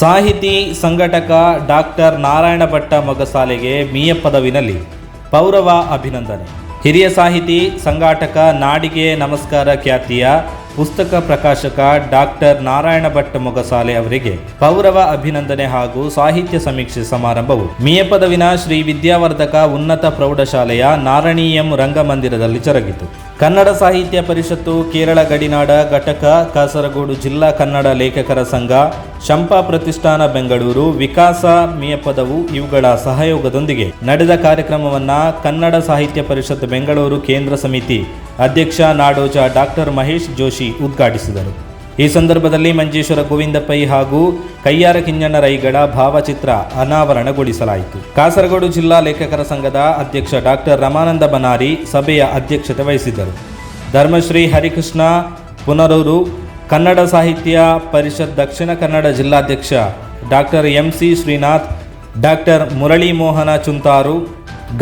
ಸಾಹಿತಿ ಸಂಘಟಕ ಡಾಕ್ಟರ್ ನಾರಾಯಣ ಭಟ್ಟ ಮೊಗಸಾಲೆಗೆ ಮೀಯಪದವಿನಲ್ಲಿ ಪೌರವ ಅಭಿನಂದನೆ. ಹಿರಿಯ ಸಾಹಿತಿ, ಸಂಘಾಟಕ ನಾಡಿಗೆ ನಮಸ್ಕಾರ ಖ್ಯಾತಿಯ ಪುಸ್ತಕ ಪ್ರಕಾಶಕ ಡಾಕ್ಟರ್ ನಾರಾಯಣ ಭಟ್ ಮೊಗಸಾಲೆ ಅವರಿಗೆ ಪೌರವ ಅಭಿನಂದನೆ ಹಾಗೂ ಸಾಹಿತ್ಯ ಸಮೀಕ್ಷೆ ಸಮಾರಂಭವು. ಮೀಯ ಪದವಿನ ಶ್ರೀ ವಿದ್ಯಾವರ್ಧಕ ಉನ್ನತ ಪ್ರೌಢಶಾಲೆಯ ನಾರಣೀಯಂ ರಂಗಮಂದಿರದಲ್ಲಿ ಜರುಗಿತು. ಕನ್ನಡ ಸಾಹಿತ್ಯ ಪರಿಷತ್ತು ಕೇರಳ ಗಡಿನಾಡ ಘಟಕ, ಕಾಸರಗೋಡು ಜಿಲ್ಲಾ ಕನ್ನಡ ಲೇಖಕರ ಸಂಘ ಶಂಪಾ ಪ್ರತಿಷ್ಠಾನ ಬೆಂಗಳೂರು, ವಿಕಾಸ ಮೇಪದವು ಇವುಗಳ ಸಹಯೋಗದೊಂದಿಗೆ ನಡೆದ ಕಾರ್ಯಕ್ರಮವನ್ನ ಕನ್ನಡ ಸಾಹಿತ್ಯ ಪರಿಷತ್ ಬೆಂಗಳೂರು ಕೇಂದ್ರ ಸಮಿತಿ ಅಧ್ಯಕ್ಷ ನಾಡೋಜ ಡಾಕ್ಟರ್ ಮಹೇಶ್ ಜೋಶಿ ಉದ್ಘಾಟಿಸಿದರು. ಈ ಸಂದರ್ಭದಲ್ಲಿ ಮಂಜೇಶ್ವರ ಗೋವಿಂದ ಹಾಗೂ ಕೈಯಾರ ಕಿಂಜಣ್ಣ ರೈಗಳ ಭಾವಚಿತ್ರ ಅನಾವರಣಗೊಳಿಸಲಾಯಿತು. ಕಾಸರಗೋಡು ಜಿಲ್ಲಾ ಲೇಖಕರ ಸಂಘದ ಅಧ್ಯಕ್ಷ ಡಾಕ್ಟರ್ ರಮಾನಂದ ಬನಾರಿ ಸಭೆಯ ಅಧ್ಯಕ್ಷತೆ ವಹಿಸಿದ್ದರು. ಧರ್ಮಶ್ರೀ ಹರಿಕೃಷ್ಣ, ಪುನರೂರು ಕನ್ನಡ ಸಾಹಿತ್ಯ ಪರಿಷತ್ ದಕ್ಷಿಣ ಕನ್ನಡ ಜಿಲ್ಲಾಧ್ಯಕ್ಷ doctor M C Srinath, doctor Murali Mohana Chuntaru,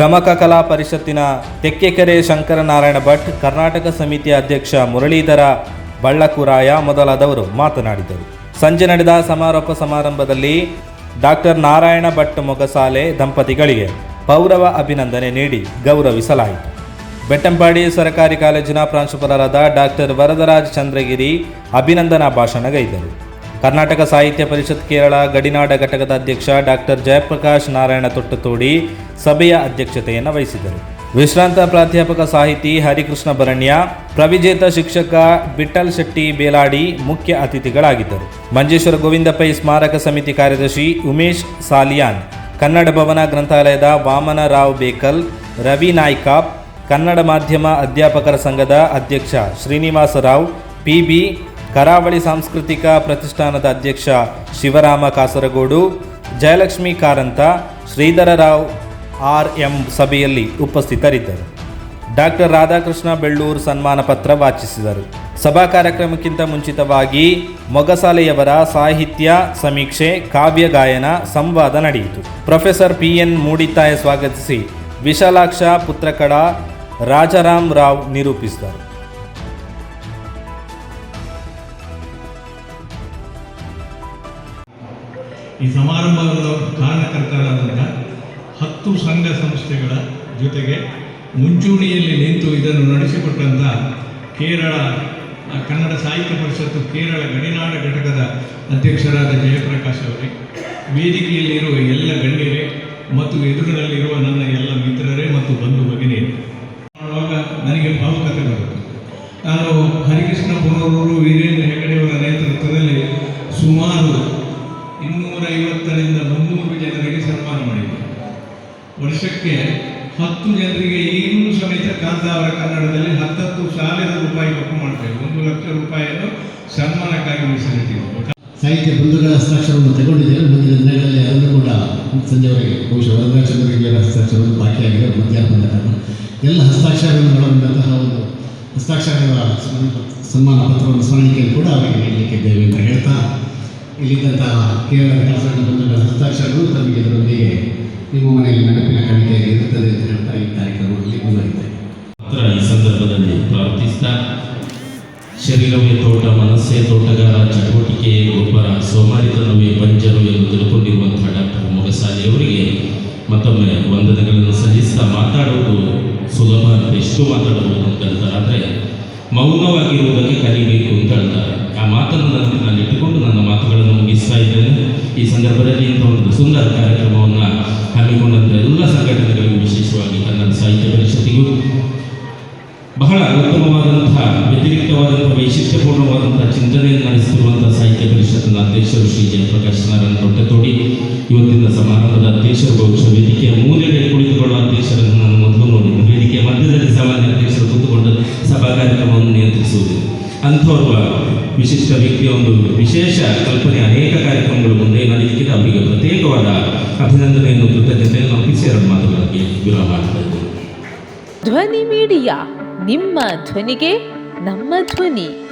ಗಮಕ ಕಲಾ ಪರಿಷತ್ತಿನ ತೆಕ್ಕೆಕೆರೆ ಶಂಕರನಾರಾಯಣ ಭಟ್, ಕರ್ನಾಟಕ ಸಮಿತಿಯ ಅಧ್ಯಕ್ಷ ಮುರಳೀಧರ ಬಳ್ಳಕುರಾಯ ಮೊದಲಾದವರು ಮಾತನಾಡಿದರು. ಸಂಜೆ ನಡೆದ ಸಮಾರೋಪ ಸಮಾರಂಭದಲ್ಲಿ ಡಾಕ್ಟರ್ ನಾರಾಯಣ ಭಟ್ ಮೊಗಸಾಲೆ ದಂಪತಿಗಳಿಗೆ ಪೌರವ ಅಭಿನಂದನೆ ನೀಡಿ ಗೌರವಿಸಲಾಯಿತು. ಬೆಟ್ಟಂಪಾಡಿ ಸರ್ಕಾರಿ ಕಾಲೇಜಿನ ಪ್ರಾಂಶುಪಾಲರಾದ ಡಾಕ್ಟರ್ ವರದರಾಜ್ ಚಂದ್ರಗಿರಿ ಅಭಿನಂದನಾ ಭಾಷಣಗೈದರು. ಕರ್ನಾಟಕ ಸಾಹಿತ್ಯ ಪರಿಷತ್ ಕೇರಳ ಗಡಿನಾಡ ಘಟಕದ ಅಧ್ಯಕ್ಷ ಡಾಕ್ಟರ್ ಜಯಪ್ರಕಾಶ್ ನಾರಾಯಣ ತೊಟ್ಟತೋಡಿ ಸಭೆಯ ಅಧ್ಯಕ್ಷತೆಯನ್ನು ವಹಿಸಿದರು. ವಿಶ್ರಾಂತ ಪ್ರಾಧ್ಯಾಪಕ ಸಾಹಿತಿ ಹರಿಕೃಷ್ಣ ಭರಣ್ಯ, ಪ್ರವಿಜೇತ ಶಿಕ್ಷಕ ಬಿಟ್ಟಲ್ ಶೆಟ್ಟಿ ಬೇಲಾಡಿ ಮುಖ್ಯ ಅತಿಥಿಗಳಾಗಿದ್ದರು. ಮಂಜೇಶ್ವರ ಗೋವಿಂದ ಸ್ಮಾರಕ ಸಮಿತಿ ಕಾರ್ಯದರ್ಶಿ ಉಮೇಶ್ ಸಾಲಿಯಾನ್, ಕನ್ನಡ ಭವನ ಗ್ರಂಥಾಲಯದ ವಾಮನ ರಾವ್ ಬೇಕಲ್, ರವಿ ನಾಯ್ಕಾಪ್ ಕನ್ನಡ ಮಾಧ್ಯಮ ಅಧ್ಯಾಪಕರ ಸಂಘದ ಅಧ್ಯಕ್ಷ ಶ್ರೀನಿವಾಸ ರಾವ್, ಪಿಬಿ ಕರಾವಳಿ ಸಾಂಸ್ಕೃತಿಕ ಪ್ರತಿಷ್ಠಾನದ ಅಧ್ಯಕ್ಷ ಶಿವರಾಮ ಕಾಸರಗೋಡು, ಜಯಲಕ್ಷ್ಮಿ ಕಾರಂತ, ಶ್ರೀಧರ ರಾವ್ ಆರ್ ಎಂ ಸಭೆಯಲ್ಲಿ ಉಪಸ್ಥಿತರಿದ್ದರು. ಡಾಕ್ಟರ್ ರಾಧಾಕೃಷ್ಣ ಬೆಳ್ಳೂರು ಸನ್ಮಾನ ಪತ್ರ ವಾಚಿಸಿದರು. ಸಭಾ ಕಾರ್ಯಕ್ರಮಕ್ಕಿಂತ ಮುಂಚಿತವಾಗಿ ಮೊಗಸಾಲೆಯವರ ಸಾಹಿತ್ಯ ಸಮೀಕ್ಷೆ, ಕಾವ್ಯ ಗಾಯನ, ಸಂವಾದ ನಡೆಯಿತು. ಪ್ರೊಫೆಸರ್ ಪಿ ಎನ್ ಮೂಡಿತಾಯ ಸ್ವಾಗತಿಸಿ. ವಿಶಾಲಾಕ್ಷ ಪುತ್ರಕಡ ರಾಜಾರಾಮ್ ರಾವ್ ನಿರೂಪಿಸಿದರು. ಈ ಸಮಾರಂಭದ ಕಾರಣಕರ್ತರಾದಂಥ ಹತ್ತು ಸಂಘ ಸಂಸ್ಥೆಗಳ ಜೊತೆಗೆ ಮುಂಚೂಣಿಯಲ್ಲಿ ನಿಂತು ಇದನ್ನು ನಡೆಸಿಕೊಟ್ಟಂಥ ಕೇರಳ ಕನ್ನಡ ಸಾಹಿತ್ಯ ಪರಿಷತ್ತು ಕೇರಳ ಗಡಿನಾಡ ಘಟಕದ ಅಧ್ಯಕ್ಷರಾದ ಜಯಪ್ರಕಾಶ್ ಅವರೇ, ವೇದಿಕೆಯಲ್ಲಿರುವ ಎಲ್ಲ ಗಣ್ಯರೇ ಮತ್ತು ಎದುರಿನಲ್ಲಿರುವ ನನ್ನ ಎಲ್ಲ ಮಿತ್ರರೇ ಮತ್ತು ಬಂಧು ಭಗಿನಿಯರೇ. ನನಗೆ ಭಾವುಕತೆ ಬರುತ್ತೆ. ನಾನು ಹರಿಕೃಷ್ಣ ಪುನರೂರು ವೀರೇಂದ್ರ ಹೆಗಡೆಯವರ ನೇತೃತ್ವದಲ್ಲಿ ಸುಮಾರು ಇನ್ನೂರೈವತ್ತರಿಂದ ಮುನ್ನೂರು ಜನರಿಗೆ ಸನ್ಮಾನ ಮಾಡಿದ್ದೆ. ವರ್ಷಕ್ಕೆ ಹತ್ತು ಜನರಿಗೆ ಈಗಲೂ ಸಮೇತ ಕಾಂತಾವರ ಕನ್ನಡದಲ್ಲಿ ಹತ್ತತ್ತು ಸಾವಿರ ರೂಪಾಯಿ ಒಪ್ಪು ಮಾಡ್ತೇವೆ. ಒಂದು ಲಕ್ಷ ರೂಪಾಯಿಯನ್ನು ಸನ್ಮಾನಕ್ಕಾಗಿ ಮೀಸಲಿಟ್ಟಿದ್ದೇವೆ. ಸಾಹಿತ್ಯ ಬಂಧುಗಳ ಹಸ್ತಾಕ್ಷರವನ್ನು ತಗೊಂಡಿದ್ದೇವೆ. ಮುಂದಿನ ದಿನಗಳಲ್ಲಿ ಅದನ್ನು ಕೂಡ ಸಂಜೆವರೆಗೆ ಬಹುಶಃ ವರದರಾಜಚಂದ್ರಗಿರಿಯವರ ಹಸ್ತಾಕ್ಷರವನ್ನು ಬಾಕಿಯಾಗಿದೆ ಮಧ್ಯಾಹ್ನದ ಕಾರಣ ಎಲ್ಲ ಹಸ್ತಾಕ್ಷರಗಳನ್ನು ಒಳಗೊಂಡಂತಹ ಒಂದು ಹಸ್ತಾಕ್ಷರಗಳ ಸನ್ಮಾನ- ಪತ್ರವನ್ನು ಸ್ಮರಣಿಕೆಯನ್ನು ಕೂಡ ಅವರಿಗೆ ನೀಡಲಿಕ್ಕಿದ್ದೇವೆ ಅಂತ ಹೇಳ್ತಾ ಇಲ್ಲಿದ್ದಂತಹ ಕೇರಳ ಕಾಸರಗೋಡು ಬಂಧುಗಳ ಹಸ್ತಾಕ್ಷರಗಳು ತಮಗೆ ಇದರೊಂದಿಗೆ ನಿಮ್ಮ ಮನೆಯಲ್ಲಿ ನೆನಪಿನ ಕಾಣಿಕೆಯಾಗಿ ಇರುತ್ತದೆ ಅಂತ ಹೇಳ್ತಾ ಈ ಕಾರ್ಯಕ್ರಮದಲ್ಲಿ ಮಾತ್ರ ಈ ಸಂದರ್ಭದಲ್ಲಿ ಪ್ರಾರ್ಥಿಸ್ತಾ, ಶರೀರವೇ ತೋಟ, ಮನಸ್ಸೇ ತೋಟಗಾರ ಚಟುವಟಿಕೆಯೇ ಗೊಬ್ಬರ ಸೋಮಾರಿತನವೇ ಪಂಚರು ಎಂದು ತಿಳ್ಕೊಂಡಿರುವಂತಹ ಡಾಕ್ಟರ್ ಮೊಗಸಾಲಿಯವರಿಗೆ ಮತ್ತೊಮ್ಮೆ ವಂದನೆಗಳನ್ನು ಸಲ್ಲಿಸ್ತಾ ಮಾತಾಡುವುದು ಸುಲಭ ಅಂತ ಎಷ್ಟು ಮಾತಾಡಬಹುದು ಅಂತ ಹೇಳ್ತಾರೆ. ಆದರೆ ಮೌನವಾಗಿರುವುದಕ್ಕೆ ಕಲಿಬೇಕು ಅಂತ ಹೇಳ್ತಾರೆ. ಆ ಮಾತನ್ನು ನಾನು ನಾನು ಇಟ್ಟುಕೊಂಡು ನನ್ನ ಮಾತುಗಳನ್ನು ಮುಗಿಸ್ತಾ ಇದ್ದೇನೆ. ಈ ಸಂದರ್ಭದಲ್ಲಿ ಇಂಥ ಒಂದು ಸುಂದರ ಕಾರ್ಯಕ್ರಮವನ್ನು ಹಮ್ಮಿಕೊಂಡಂಥ ಎಲ್ಲ ಸಂಘಟನೆಗಳಿಗೂ ವಿಶೇಷವಾಗಿ ಕನ್ನಡ ಸಾಹಿತ್ಯ ಪರಿಷತ್ತಿಗೂ ಬಹಳ ಉತ್ತಮವಾದಂತಹ, ವ್ಯತಿರಿಕ್ತವಾದಂತಹ ವೈಶಿಷ್ಟ್ಯಪೂರ್ಣವಾದಂಥ ಚಿಂತನೆಯನ್ನು ನಡೆಸಿರುವಂಥ ಸಾಹಿತ್ಯ ಪರಿಷತ್ತಿನ ಅಧ್ಯಕ್ಷರು ಶ್ರೀ ಜಯಪ್ರಕಾಶ್ ನಾರಾಯಣ ದೊಡ್ಡ ಇವತ್ತಿನ ಸಮಾರಂಭದ ಬಹುಶಃ ವೇದಿಕೆಯ ಮೂಲೆಯಲ್ಲಿ ಕುಳಿತುಕೊಳ್ಳುವ ಅಧ್ಯಕ್ಷರನ್ನು ನಾನು ಮೊದಲು ನೋಡಿದ್ದೆ ವೇದಿಕೆಯ ಮಧ್ಯದಲ್ಲಿ ಸಾಮಾನ್ಯ ಅಧ್ಯಕ್ಷರು ಕೂತುಕೊಂಡು ಸಭಾ ಕಾರ್ಯಕ್ರಮವನ್ನು ನಿಯಂತ್ರಿಸುವುದು. ಅಂಥವ್ರ ವಿಶಿಷ್ಟ ವ್ಯಕ್ತಿಯ ಒಂದು ವಿಶೇಷ ಕಲ್ಪನೆ, ಅನೇಕ ಕಾರ್ಯಕ್ರಮಗಳು ಮುಂದೆ ನಡೀಲಿಕ್ಕಿದೆ. ಅವರಿಗೆ ಪ್ರತ್ಯೇಕವಾದ ಅಭಿನಂದನೆಯನ್ನು, ಕೃತಜ್ಞತೆಯನ್ನು ಎರಡು ಮಾತುಗಳಿಗೆ ವಿರಾಮ ಧ್ವನಿ ಮೀಡಿಯಾ. ನಿಮ್ಮ ಧ್ವನಿಗೆ ನಮ್ಮ ಧ್ವನಿ.